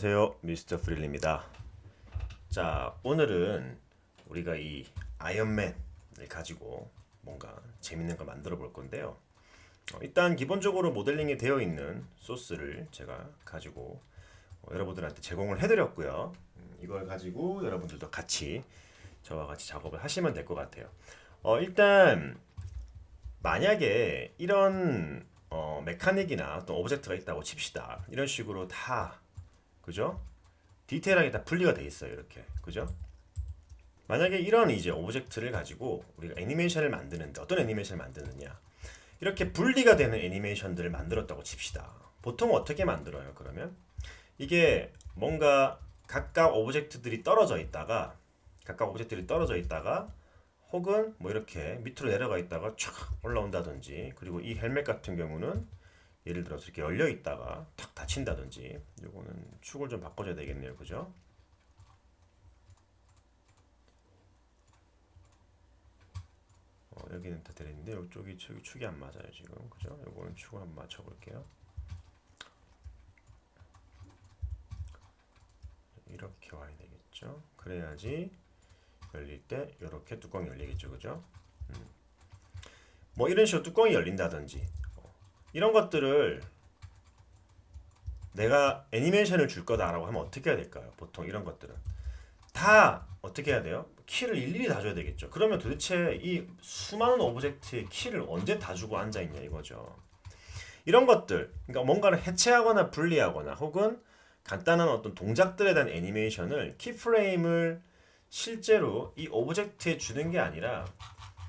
안녕하세요. 미스터 프릴입니다. 자 오늘은 우리가 이 아이언맨을 가지고 뭔가 재밌는 걸 만들어 볼 건데요. 어, 일단 기본적으로 모델링이 되어 있는 소스를 제가 가지고 어, 여러분들한테 제공을 해드렸고요. 음, 이걸 가지고 여러분들도 같이 저와 같이 작업을 하시면 될 것 같아요. 어, 일단 만약에 이런 어, 메카닉이나 어떤 오브젝트가 있다고 칩시다. 이런 식으로 다 그죠? 디테일하게 다 분리가 돼 있어요. 이렇게 그죠? 만약에 이런 이제 오브젝트를 가지고 우리가 애니메이션을 만드는데 어떤 애니메이션을 만드느냐? 이렇게 분리가 되는 애니메이션들을 만들었다고 칩시다. 보통 어떻게 만들어요? 그러면 이게 뭔가 각각 오브젝트들이 떨어져 있다가 각각 오브젝트들이 떨어져 있다가 혹은 뭐 이렇게 밑으로 내려가 있다가 촥 올라온다든지 그리고 이 헬멧 같은 경우는 예를 들어서 이렇게 열려 있다가 탁 닫힌다든지 요거는 축을 좀 바꿔줘야 되겠네요 그죠 어, 여기는 다 되는데 이쪽이 저기 축이 안 맞아요 지금 그죠 요거는 축을 한번 맞춰 볼게요 이렇게 와야 되겠죠 그래야지 열릴 때 이렇게 뚜껑이 열리겠죠, 그죠? 음. 뭐 이런 식으로 뚜껑이 열린다든지 어. 이런 것들을 내가 애니메이션을 줄 거다라고 하면 어떻게 해야 될까요? 보통 이런 것들은 다 어떻게 해야 돼요? 키를 일일이 다 줘야 되겠죠. 그러면 도대체 이 수많은 오브젝트의 키를 언제 다 주고 앉아 있냐 이거죠. 이런 것들, 그러니까 뭔가를 해체하거나 분리하거나 혹은 간단한 어떤 동작들에 대한 애니메이션을 키프레임을 실제로 이 오브젝트에 주는 게 아니라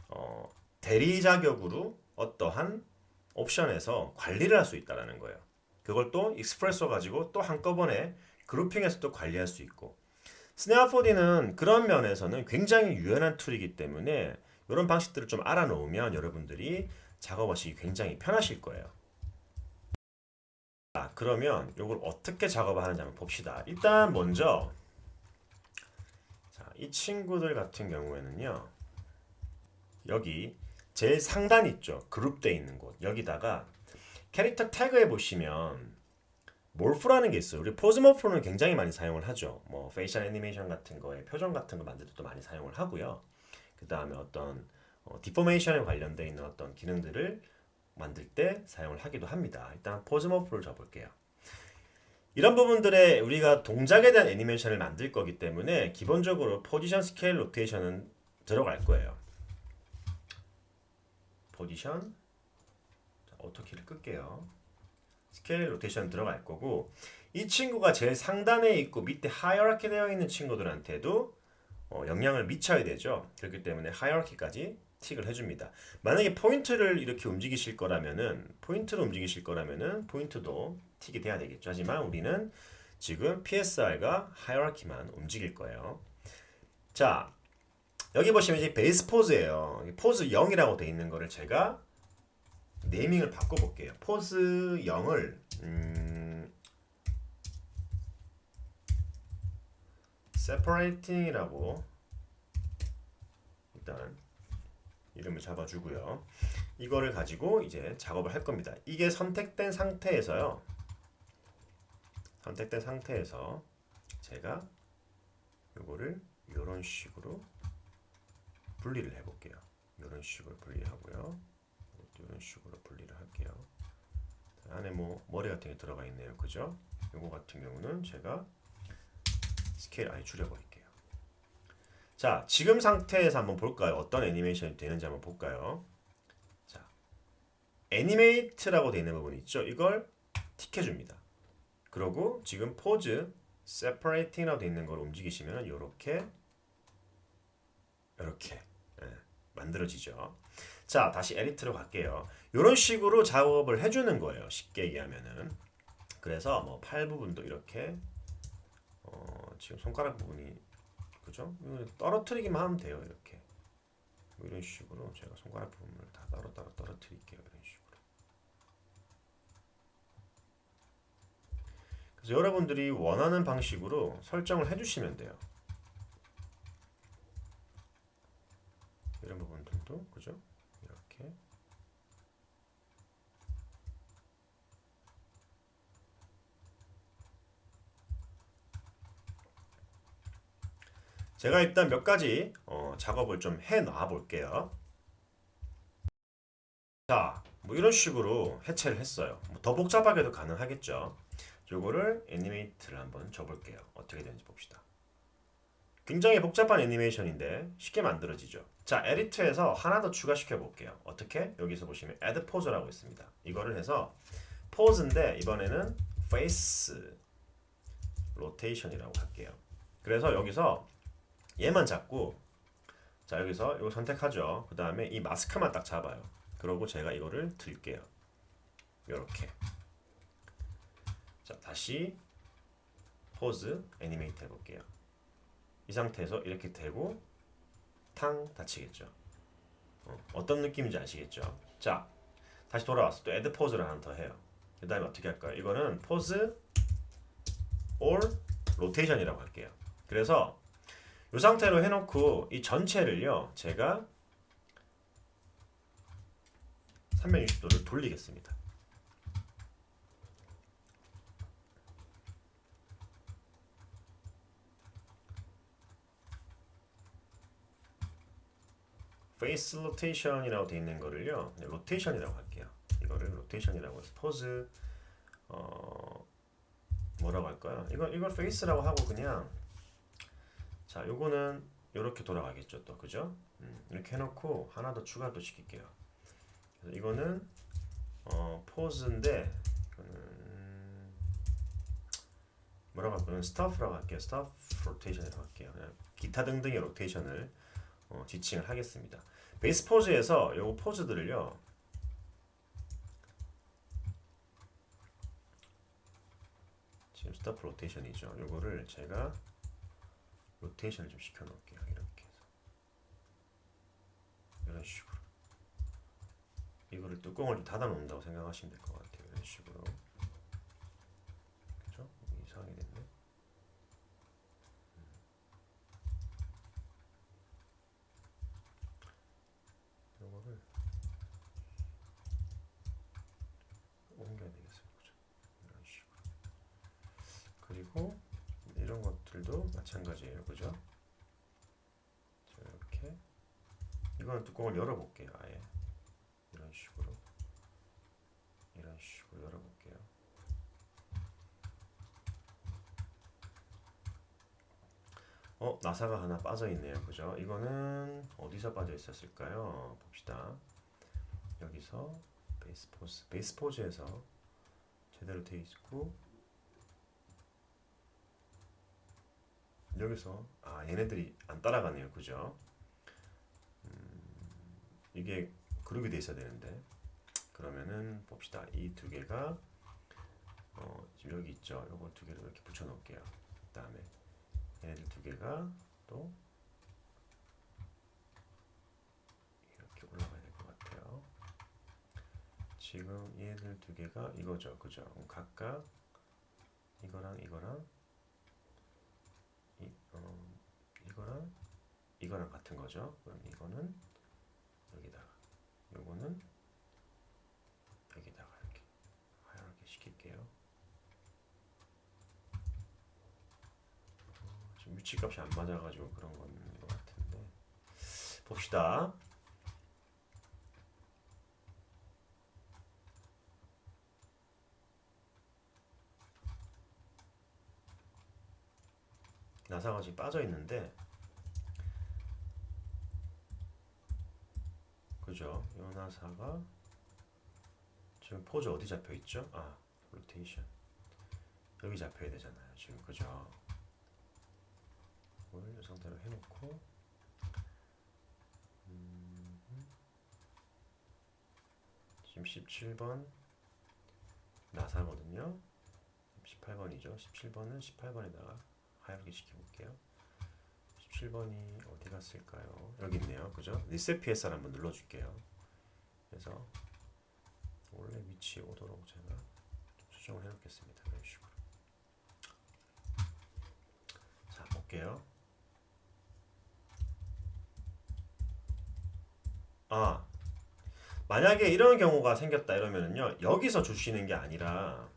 어, 대리 자격으로 어떠한 옵션에서 관리를 할 수 있다라는 거예요. 그걸 또 익스프레소 가지고 또 한꺼번에 그룹핑해서 또 관리할 수 있고 스네어4D는 그런 면에서는 굉장히 유연한 툴이기 때문에 이런 방식들을 좀 알아놓으면 여러분들이 작업하시기 굉장히 편하실 거예요. 자, 그러면 이걸 어떻게 작업을 하는지 한번 봅시다. 일단 먼저 이 친구들 같은 경우에는요. 여기 제일 상단 있죠. 그룹돼 있는 곳. 여기다가 캐릭터 태그에 보시면 몰프라는 게 있어요. 우리 포즈모프는 굉장히 많이 사용을 하죠. 뭐 페이셜 애니메이션 같은 거에 표정 같은 거 만들 때도 많이 사용을 하고요. 그 다음에 어떤 어, 디포메이션에 관련되어 있는 어떤 기능들을 만들 때 사용을 하기도 합니다. 일단 포즈모프를 줘볼게요. 이런 부분들에 우리가 동작에 대한 애니메이션을 만들 거기 때문에 기본적으로 포지션 스케일 로테이션은 들어갈 거예요. 포지션 오토키를 끌게요. 스케일 로테이션 들어갈 거고 이 친구가 제일 상단에 있고 밑에 하이어라키 되어 있는 친구들한테도 어, 영향을 미쳐야 되죠. 그렇기 때문에 하이어라키까지 틱을 해줍니다. 만약에 포인트를 이렇게 움직이실 거라면은 포인트를 움직이실 거라면은 포인트도 틱이 돼야 되겠죠. 하지만 우리는 지금 PSR과 하이어라키만 움직일 거예요. 자, 여기 보시면 이제 베이스 포즈예요. 포즈 0이라고 돼 있는 거를 제가 네이밍을 바꿔 볼게요. 포즈 0을 음, separating이라고 일단 이름을 잡아주고요. 이거를 가지고 이제 작업을 할 겁니다. 이게 선택된 상태에서요. 선택된 상태에서 제가 이거를 이런 식으로 분리를 해볼게요. 이런 식으로 분리하고요. 이런 식으로 분리를 할게요. 안에 뭐 머리 같은 게 들어가 있네요. 그죠? 이거 같은 경우는 제가 스케일 아예 줄여버릴게요. 자, 지금 상태에서 한번 볼까요? 어떤 애니메이션이 되는지 한번 볼까요? 자, 애니메이트라고 되어 있는 부분 있죠? 이걸 틱해줍니다. 그러고 지금 포즈 separating라고 되어 있는 걸 움직이시면 이렇게 이렇게 예, 만들어지죠. 자, 다시 에디트로 갈게요. 이런 식으로 작업을 해주는 거예요. 쉽게 얘기하면은. 그래서 뭐 팔 부분도 이렇게 어, 지금 손가락 부분이 그죠? 떨어뜨리기만 하면 돼요. 이렇게 뭐 이런 식으로 제가 손가락 부분을 다 따로 따로 떨어뜨릴게요. 이런 식으로. 그래서 여러분들이 원하는 방식으로 설정을 해주시면 돼요. 이런 부분들도 그죠? 이렇게 제가 일단 몇 가지 어, 작업을 좀 해놔 볼게요. 자, 뭐 이런 식으로 해체를 했어요. 뭐 더 복잡하게도 가능하겠죠. 요거를 애니메이트를 한번 줘볼게요. 어떻게 되는지 봅시다. 굉장히 복잡한 애니메이션인데 쉽게 만들어지죠. 자, 에디트에서 하나 더 추가시켜 볼게요. 어떻게? 여기서 보시면 add pose라고 있습니다. 이거를 해서 pose인데 이번에는 face rotation이라고 할게요. 그래서 여기서 얘만 잡고 자 여기서 이거 선택하죠. 그 다음에 이 마스크만 딱 잡아요. 그러고 제가 이거를 들게요. 이렇게. 자 다시 포즈 애니메이트 해볼게요. 이 상태에서 이렇게 되고 탕 닫히겠죠. 어, 떤 느낌인지 아시겠죠? 자 다시 돌아와서 또 애드 포즈를 하나 더 해요. 그 다음에 어떻게 할까요? 이거는 포즈 or 로테이션이라고 할게요. 그래서 이 상태로 해놓고 이 전체를요 제가 360도를 돌리겠습니다. 페이스 로테이션이라고 되어 있는 거를요 로테이션이라고 할게요. 이거를 로테이션이라고 해서 포즈 어 뭐라고 할까요? 이거 이걸 페이스라고 하고 그냥 자, 요거는 이렇게 돌아가겠죠, 또 그죠? 음, 이렇게 해놓고 하나 더 추가 또 시킬게요. 그래서 이거는 어, 포즈인데 이거는 뭐라고 할까요? 스타프라고 할게요. 스타프 로테이션이라고 할게요. 기타 등등의 로테이션을 어, 지칭을 하겠습니다. 베이스 포즈에서 요거 포즈들을요. 지금 스타프 로테이션이죠. 요거를 제가 로테이션을 좀 시켜 놓을게요. 이렇게 해서 이런 식으로 이거를 뚜껑을 좀 닫아 놓는다고 생각하시면 될 것 같아요. 이런 식으로 그죠? 이상하게 됐네. 음. 요거를 옮겨야 되겠어요. 그죠? 이런 식으로 그리고 이런 것들도 마찬가지예요. 그죠? 자, 이렇게 이거는 뚜껑을 열어볼게요. 아예 이런 식으로 이런 식으로 열어볼게요. 어 나사가 하나 빠져 있네요. 그죠? 이거는 어디서 빠져 있었을까요? 봅시다. 여기서 베이스 포즈 베이스 포즈에서 제대로 돼 있고 여기서 아 얘네들이 안 따라가네요 그죠 음, 이게 그룹이 돼 있어야 되는데. 그러면은 봅시다. 이 두 개가 어, 지금 여기 있죠? 요거 두 개를 이렇게 붙여 놓을게요. 그 다음에 얘네들 두 개가 또 이렇게 올라가야 될 것 같아요. 지금 얘네들 두 개가 이거죠? 그죠? 각각 이거랑 이거랑 이, 어, 이거랑 이거랑 같은 거죠. 그럼 이거는 여기다가 요거는 여기다가 이렇게 하얗게 시킬게요. 어, 지금 위치값이 안 맞아가지고 그런 건것 같은데 봅시다. 나사가 지금 빠져 있는데 그죠? 이 나사가 지금 포즈 어디 잡혀 있죠? 아, 로테이션 여기 잡혀야 되잖아요. 지금 그죠? 이걸 이 상태로 해놓고 음, 지금 17번 나사거든요. 18번이죠. 17번은 18번에다가 하얗게 시켜볼게요. 17번이 어디 갔을까요? 여기 있네요. 그죠? 리셋 PSR 한번 눌러줄게요. 그래서 원래 위치에 오도록 제가 좀 수정을 해놓겠습니다. 이런 식으로. 자, 볼게요. 아, 만약에 이런 경우가 생겼다 이러면은요, 여기서 주시는 게 아니라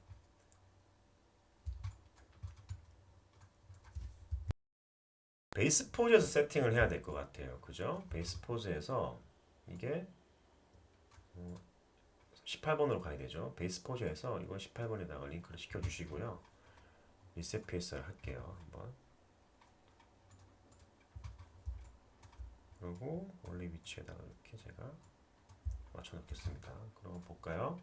베이스 포즈에서 세팅을 해야 될 것 같아요. 그죠? 베이스 포즈에서 이게 18번으로 가야 되죠. 베이스 포즈에서 이걸 18번에다가 링크를 시켜주시고요. 리셋 PSR 할게요. 한번. 그리고 원래 위치에다가 이렇게 제가 맞춰 놓겠습니다. 그럼 볼까요?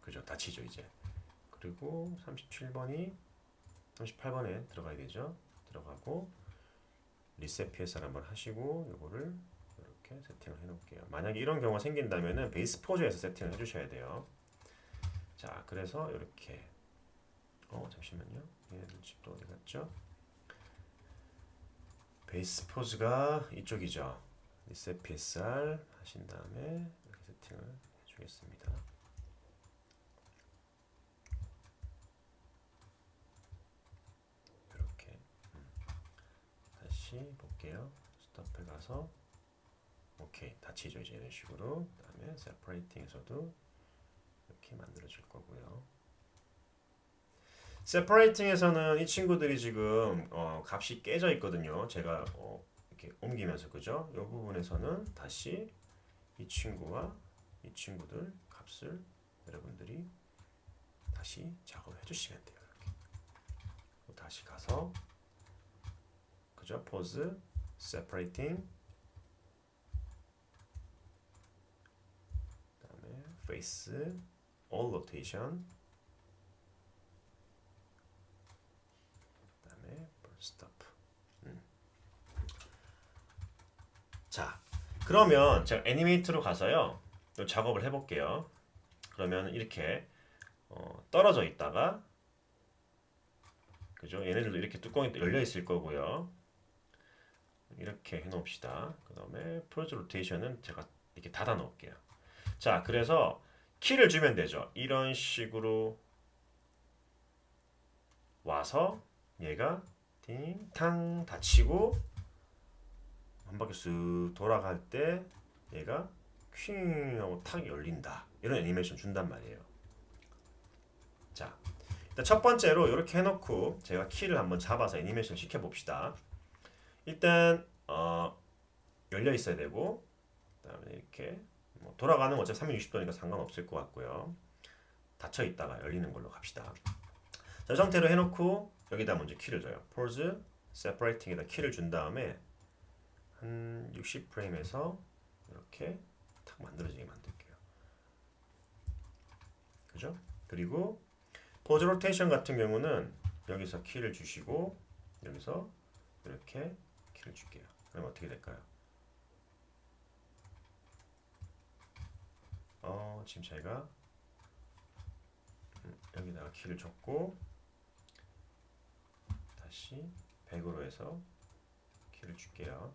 그죠? 닫히죠 이제. 그리고 37번이 38번에 들어가야 되죠. 들어가고 리셋 PSR 한번 하시고 요거를 이렇게 세팅을 해 놓을게요. 만약에 이런 경우가 생긴다면은 베이스 포즈에서 세팅을 해 주셔야 돼요. 자, 그래서 이렇게 어, 잠시만요. 얘네들 집도 어디 갔죠? 베이스 포즈가 이쪽이죠. 리셋 PSR 하신 다음에 이렇게 세팅을 해 주겠습니다. 이렇게 음. 다시 볼게요. 스톱에 가서 오케이 닫히죠 이제 이런 식으로 그 다음에 separating에서도 이렇게 만들어질 거고요. separating에서는 이 친구들이 지금 어, 값이 깨져 있거든요. 제가 어, 이렇게 옮기면서 그죠? 이 부분에서는 다시 이 친구와 이 친구들 값을 여러분들이 다시 작업해 주시면 돼요. 이렇게 다시 가서 그죠? pause separating. 그다음에 face all rotation. 그다음에 stop. 음. 자 그러면 제가 애니메이트로 가서요. 요 작업을 해볼게요. 그러면 이렇게 어, 떨어져 있다가 그죠? 얘네들도 이렇게 뚜껑이 열려 있을 거고요 이렇게 해 놓읍시다 그 다음에 프로즈 로테이션은 제가 이렇게 닫아 놓을게요 자, 그래서 키를 주면 되죠. 이런 식으로 와서 얘가 팅탕 닫히고 한 바퀴 쓱 돌아갈 때 얘가 퀸 하고 탁 열린다. 이런 애니메이션 준단 말이에요. 자, 일단 첫 번째로 이렇게 해놓고 제가 키를 한번 잡아서 애니메이션 시켜봅시다. 일단 어, 열려 있어야 되고 그다음에 이렇게 뭐 돌아가는 거 어차피 360도니까 상관없을 것 같고요. 닫혀 있다가 열리는 걸로 갑시다. 자, 이 상태로 해놓고 여기다 먼저 키를 줘요. pause, separating에다 키를 준 다음에 한 60프레임에서 이렇게 탁 만들어지게 만들게요. 그죠? 그리고 pause rotation 같은 경우는 여기서 키를 주시고 여기서 이렇게 키를 줄게요. 그럼 어떻게 될까요? 어, 지금 제가 음, 여기다가 키를 줬고 다시 100으로 해서 키를 줄게요.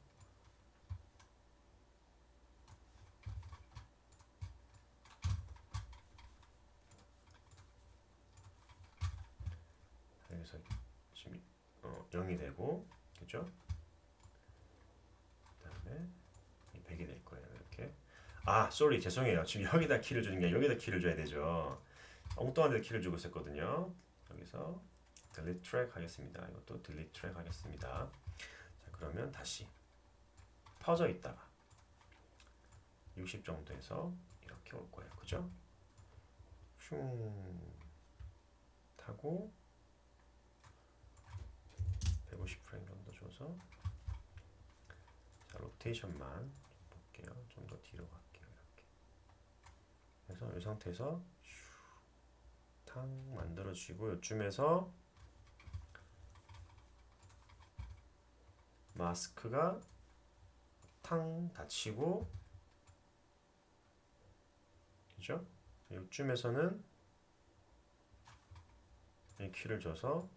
여기서 지금 어, 0이 되고 그죠? 그다음에 이 100이 될 거예요. 이렇게 아, 쏘리 죄송해요. 지금 여기다 키를 주는 게 여기다 키를 줘야 되죠. 엉뚱한 데 키를 주고 있었거든요. 여기서 delete track 하겠습니다. 이것도 delete track 하겠습니다. 자, 그러면 다시 퍼져 있다가 60 정도에서 이렇게 올 거예요. 그죠? 슝 타고 150 프레임 정도 줘서 자, 로테이션만 볼게요. 좀 더 뒤로 갈게요. 이렇게. 그래서 이 상태에서 슈, 탕 만들어지고 이쯤에서 마스크가 탕 닫히고 그죠? 이쯤에서는 이 키를 줘서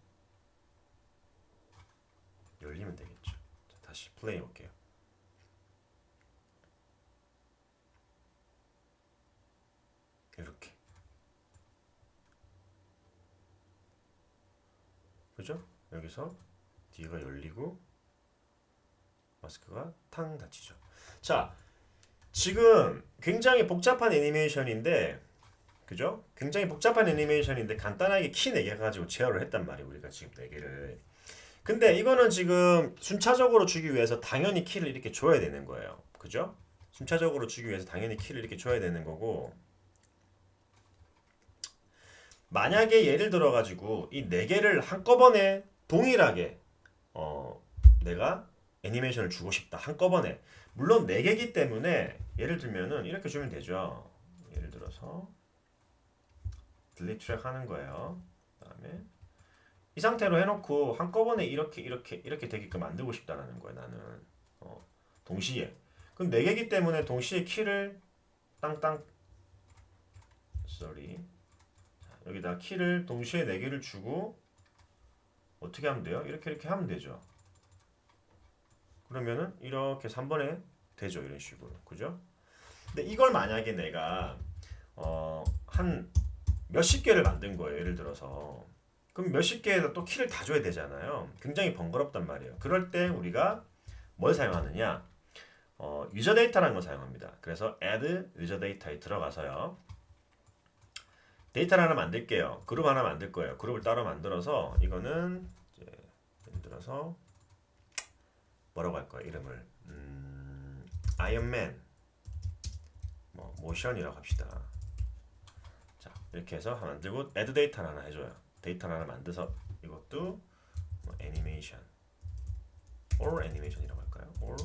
열리면 되겠죠. 자, 다시 플레이 볼게요. 이렇게 그죠? 여기서 뒤가 열리고 마스크가 탕 닫히죠. 자, 지금 굉장히 복잡한 애니메이션인데 그죠? 굉장히 복잡한 애니메이션인데 간단하게 키 4개 가지고 제어를 했단 말이에요. 우리가 지금 4개를 근데 이거는 지금 순차적으로 주기 위해서 당연히 키를 이렇게 줘야 되는 거예요. 그죠? 순차적으로 주기 위해서 당연히 키를 이렇게 줘야 되는 거고 만약에 예를 들어 가지고 이 네 개를 한꺼번에 동일하게 어 내가 애니메이션을 주고 싶다 한꺼번에 물론 네 개기 때문에 예를 들면은 이렇게 주면 되죠. 예를 들어서 딜리트 트랙 하는 거예요. 그다음에 이 상태로 해놓고 한꺼번에 이렇게 이렇게 이렇게 되게끔 만들고 싶다라는 거예요. 나는 어, 동시에 그럼 네 개기 때문에 동시에 키를 땅땅 자, 여기다 키를 동시에 네 개를 주고 어떻게 하면 돼요? 이렇게 이렇게 하면 되죠. 그러면은 이렇게 3번에 되죠. 이런 식으로 그죠? 근데 이걸 만약에 내가 어, 한 몇십 개를 만든 거예요. 예를 들어서 그럼 몇십 개에다 또 키를 다 줘야 되잖아요. 굉장히 번거롭단 말이에요. 그럴 때 우리가 뭘 사용하느냐? 어, 유저 데이터라는 걸 사용합니다. 그래서 add 유저 데이터에 들어가서요. 데이터를 하나 만들게요. 그룹 하나 만들 거예요. 그룹을 따로 만들어서 이거는 예를 들어서 뭐라고 할 거예요? 이름을 음, 아이언맨 뭐 모션이라고 합시다. 자 이렇게 해서 하나 만들고 add 데이터를 하나 해줘요. 데이터 하나 만들어서 이것도 뭐 애니메이션 or 애니메이션이라고 할까요? or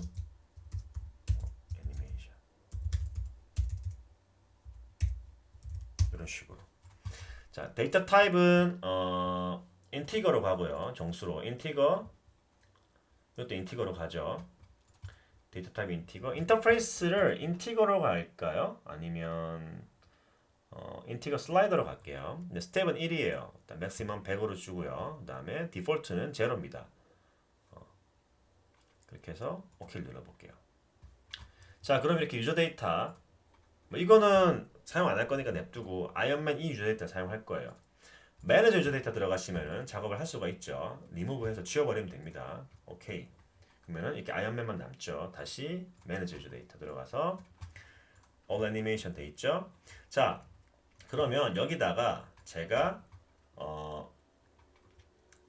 애니메이션 이런 식으로 자 데이터 타입은 어 인티거로 가고요 정수로 인티거 이것도 인티거로 가죠 데이터 타입 인티거 인터페이스를 인티거로 갈까요? 아니면 어, 인티거 슬라이더로 갈게요. 근데 스텝은 1이에요. 일단 맥시멈 100으로 주고요. 그 다음에 디폴트는 제로입니다. 어, 그렇게 해서 OK를 눌러볼게요. 자, 그럼 이렇게 유저 데이터 뭐 이거는 사용 안 할 거니까 냅두고 아이언맨 이 유저 데이터 사용할 거예요. 매니저 유저 데이터 들어가시면은 작업을 할 수가 있죠. 리무브해서 지워버리면 됩니다. 오케이. 그러면은 이렇게 아이언맨만 남죠. 다시 매니저 유저 데이터 들어가서 all animation 돼 있죠. 자, 그러면 여기다가 제가 어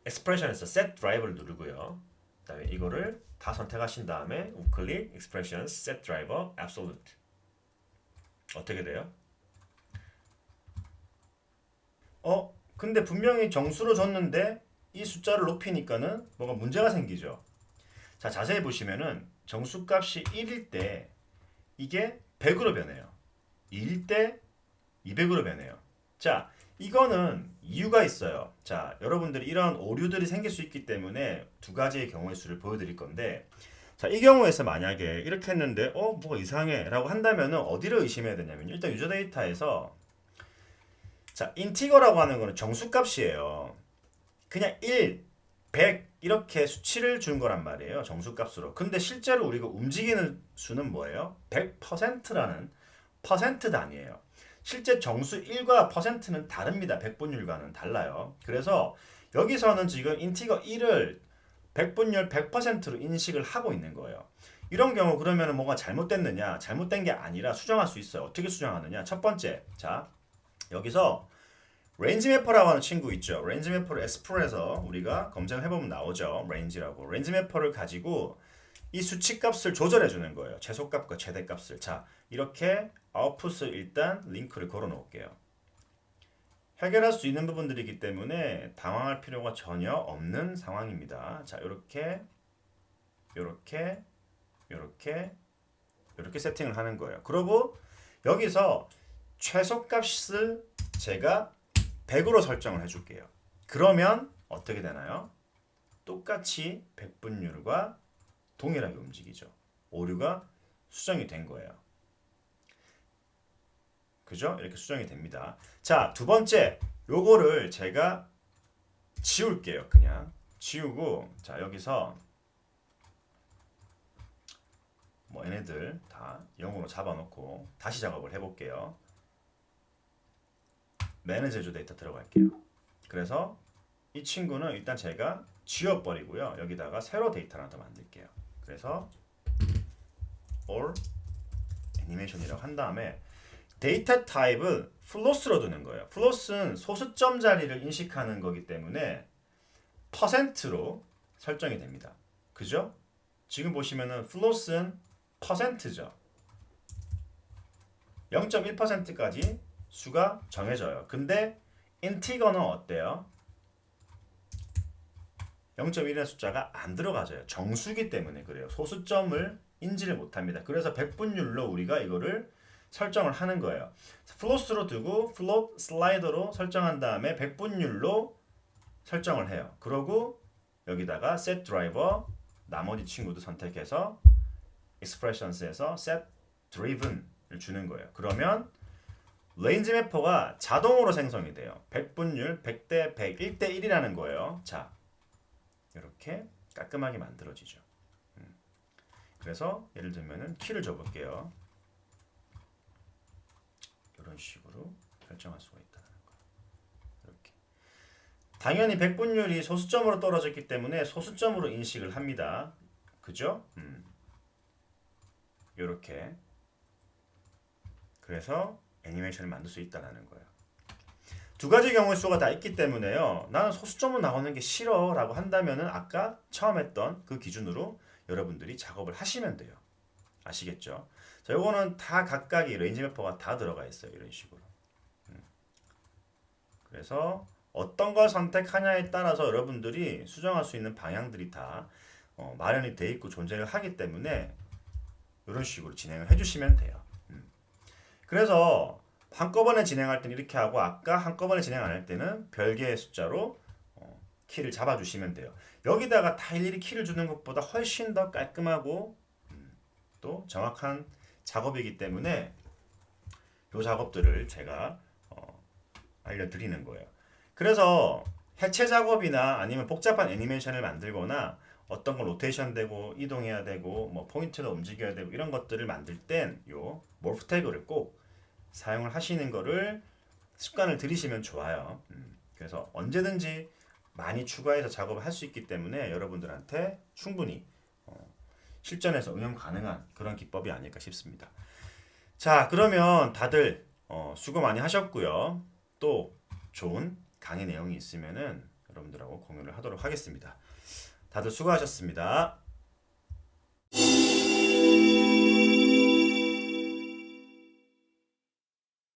expression에서 set driver를 누르고요. 그다음에 이거를 다 선택하신 다음에 우클릭 expressions set driver absolute 어떻게 돼요? 어 근데 분명히 정수로 줬는데 이 숫자를 높이니까는 뭐가 문제가 생기죠. 자 자세히 보시면은 정수 값이 1일 때 이게 100으로 변해요. 2일 때 200으로 변해요. 자, 이거는 이유가 있어요. 자, 여러분들이 이런 오류들이 생길 수 있기 때문에 두 가지의 경우의 수를 보여드릴 건데, 자, 이 경우에서 만약에 이렇게 했는데, 어, 뭐가 이상해 라고 한다면은 어디를 의심해야 되냐면, 일단 유저 데이터에서, 자, 인티거라고 하는 거는 정수값이에요. 그냥 1, 100 이렇게 수치를 준 거란 말이에요. 정수값으로. 근데 실제로 우리가 움직이는 수는 뭐예요? 100%라는 퍼센트 단위예요. 실제 정수 1과 퍼센트는 다릅니다. 백분율과는 달라요. 그래서 여기서는 지금 인티거 1을 백분율 100%로 인식을 하고 있는 거예요. 이런 경우 그러면 뭐가 잘못됐느냐? 잘못된 게 아니라 수정할 수 있어요. 어떻게 수정하느냐? 첫 번째, 자 여기서 레인지 매퍼라고 하는 친구 있죠. 레인지 매퍼를 에스프레서 우리가 검색을 해보면 나오죠. 레인지라고. 레인지 매퍼를 가지고 이 수치 값을 조절해 주는 거예요. 최소값과 최대값을. 자, 이렇게 아웃풋을 일단 링크를 걸어 놓을게요. 해결할 수 있는 부분들이기 때문에 당황할 필요가 전혀 없는 상황입니다. 자, 이렇게 이렇게 이렇게 이렇게 세팅을 하는 거예요. 그리고 여기서 최소값을 제가 100으로 설정을 해 줄게요. 그러면 어떻게 되나요? 똑같이 백분율과 동일하게 움직이죠. 오류가 수정이 된 거예요. 그죠? 이렇게 수정이 됩니다. 자, 두 번째. 요거를 제가 지울게요. 그냥 지우고 자, 여기서 뭐 얘네들 다 0으로 잡아 놓고 다시 작업을 해 볼게요. 매니저 주 데이터 들어갈게요. 그래서 이 친구는 일단 제가 지워 버리고요. 여기다가 새로 데이터를 하나 더 만들게요. 그래서 all 애니메이션이라고 한 다음에 데이터 타입은 플로스로 두는 거예요. 플로스는 소수점 자리를 인식하는 거기 때문에 퍼센트로 설정이 됩니다. 그죠? 지금 보시면은 플로스는 퍼센트죠. 0.1%까지 수가 정해져요. 근데 인티거는 어때요? 0.1이라는 숫자가 안 들어가져요. 정수기 때문에 그래요. 소수점을 인지를 못합니다. 그래서 백분율로 우리가 이거를 설정을 하는 거예요. 플로스로 두고 플롯 슬라이더로 설정한 다음에 백분율로 설정을 해요. 그러고 여기다가 set driver 나머지 친구도 선택해서 expressions에서 set driven을 주는 거예요. 그러면 레인지 매퍼가 자동으로 생성이 돼요. 백분율 100대 100, 1대 1이라는 거예요. 자, 이렇게 깔끔하게 만들어지죠. 음. 그래서 예를 들면은 키를 줘볼게요. 이런 식으로 설정할 수가 있다는 거. 이렇게. 당연히 백분율이 소수점으로 떨어졌기 때문에 소수점으로 인식을 합니다. 그죠? 음. 이렇게. 그래서 애니메이션을 만들 수 있다라는 거예요. 두 가지 경우의 수가 다 있기 때문에요. 나는 소수점으로 나오는 게 싫어라고 한다면은 아까 처음 했던 그 기준으로 여러분들이 작업을 하시면 돼요. 아시겠죠? 자, 요거는 다 각각이 레인지 매퍼가 다 들어가 있어요. 이런 식으로. 음. 그래서 어떤 걸 선택하냐에 따라서 여러분들이 수정할 수 있는 방향들이 다 어, 마련이 돼 있고 존재를 하기 때문에 이런 식으로 진행을 해주시면 돼요. 음. 그래서 한꺼번에 진행할 때는 이렇게 하고 아까 한꺼번에 진행 안 할 때는 별개의 숫자로 어, 키를 잡아주시면 돼요. 여기다가 다 일일이 키를 주는 것보다 훨씬 더 깔끔하고 음, 또 정확한 작업이기 때문에 이 작업들을 제가 어, 알려드리는 거예요. 그래서 해체 작업이나 아니면 복잡한 애니메이션을 만들거나 어떤 걸 로테이션 되고 이동해야 되고 뭐 포인트를 움직여야 되고 이런 것들을 만들 땐 요 몰프 태그를 꼭 사용을 하시는 거를 습관을 들이시면 좋아요. 음, 그래서 언제든지 많이 추가해서 작업을 할 수 있기 때문에 여러분들한테 충분히 어, 실전에서 응용 가능한 그런 기법이 아닐까 싶습니다. 자, 그러면 다들 어, 수고 많이 하셨고요. 또 좋은 강의 내용이 있으면은 여러분들하고 공유를 하도록 하겠습니다. 다들 수고하셨습니다.